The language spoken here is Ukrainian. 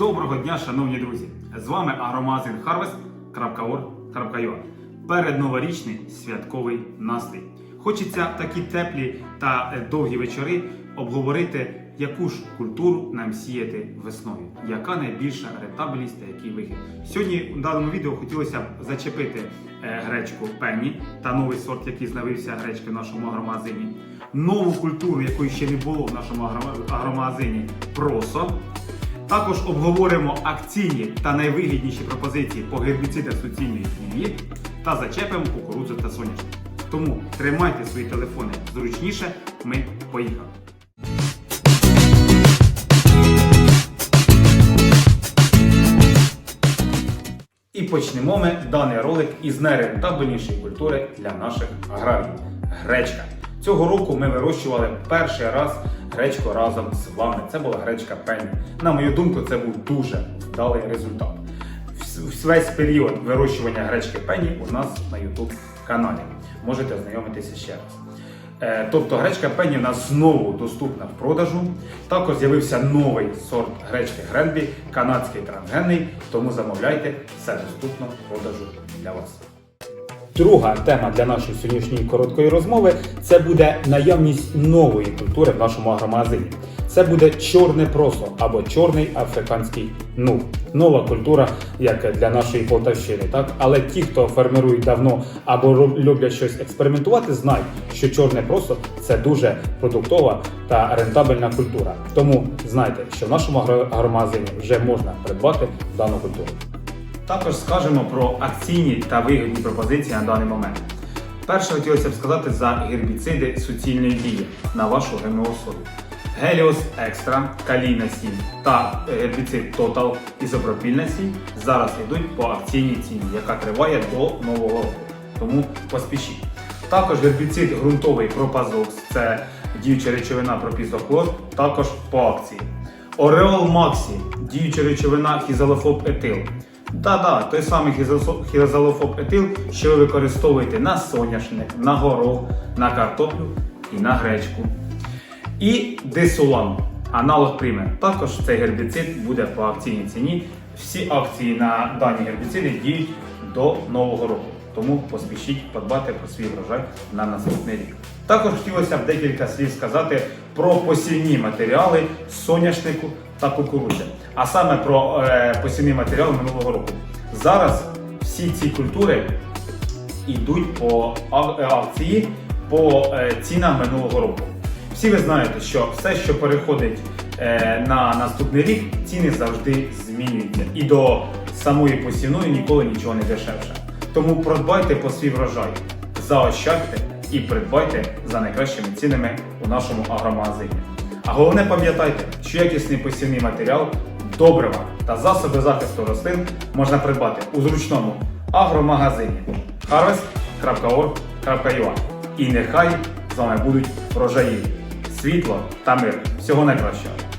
Доброго дня, шановні друзі! З вами агромагазин harvest.org.ua Перед новорічний святковий настрій. Хочеться такі теплі та е, довгі вечори обговорити, яку ж культуру нам сіяти весною, яка найбільша рентабельність та який вихід. Сьогодні у даному відео хотілося б зачепити е, гречку пенні та новий сорт, який з'явився гречки в нашому агромагазині, нову культуру, якої ще не було в нашому агро- агромагазині просо. Також обговоримо акційні та найвигідніші пропозиції по гербіцидах суцільної хімії та зачепимо кукурудзу та соняшник. Тому тримайте свої телефони зручніше. Ми поїхали. І почнемо ми даний ролик із найрентабельнішої культури для наших аграріїв гречка. Цього року ми вирощували перший раз гречку разом з вами. Це була гречка пенні. На мою думку, це був дуже вдалий результат. Весь період вирощування гречки пенні у нас на YouTube каналі. Можете ознайомитися ще раз. Е, Тобто гречка пенні в нас знову доступна в продажу. Також з'явився новий сорт гречки Гренбі, канадський трансгенний, тому замовляйте, все доступно в продажу для вас. Друга тема для нашої сьогоднішньої короткої розмови це буде наявність нової культури в нашому агромагазині. Це буде чорне просо або чорний африканський нур. Нова культура, як для нашої Полтавщини, так але ті, хто фермерують давно або люблять щось експериментувати, знають, що чорне просо це дуже продуктова та рентабельна культура. Тому знайте, що в нашому агро- агромагазині вже можна придбати дану культуру. Також скажемо про акційні та вигідні пропозиції на даний момент. Перше хотілося б сказати за гербіциди суцільної дії на вашу ГМО сою. Геліос Екстра, Калійна 7 та гербіцид Total Ізопропільна 7 зараз йдуть по акційній ціні, яка триває до нового року. Тому поспішіть. Також гербіцид ґрунтовий Пропазокс, це діюча речовина пропізохлор, також по акції. Ореол Максі, діюча речовина хізалофоб етил. Да-да, той самий хізосо- етил, що ви використовуєте на соняшник, на горох, на картоплю і на гречку. І десулан, аналог пример. Також цей гербіцид буде по акційній ціні. Всі акції на дані гербіциди діють до нового року. Тому поспішіть подбати про свій врожай на наступний рік. Також хотілося б декілька слів сказати про посівні матеріали соняшнику та кукурудзи, а саме про е, посівні матеріали минулого року. Зараз всі ці культури йдуть по е, акції по е, цінам минулого року. Всі ви знаєте, що все, що переходить е, на наступний рік, ціни завжди змінюються. І до самої посівної ніколи нічого не дешевше. Тому продбайте по свій врожай, заощадьте і придбайте за найкращими цінами у нашому агромагазині. А головне пам'ятайте, що якісний посівний матеріал, добрива та засоби захисту рослин можна придбати у зручному агромагазині harvest.org.ua І нехай з вами будуть врожаї, світло та мир. Всього найкращого!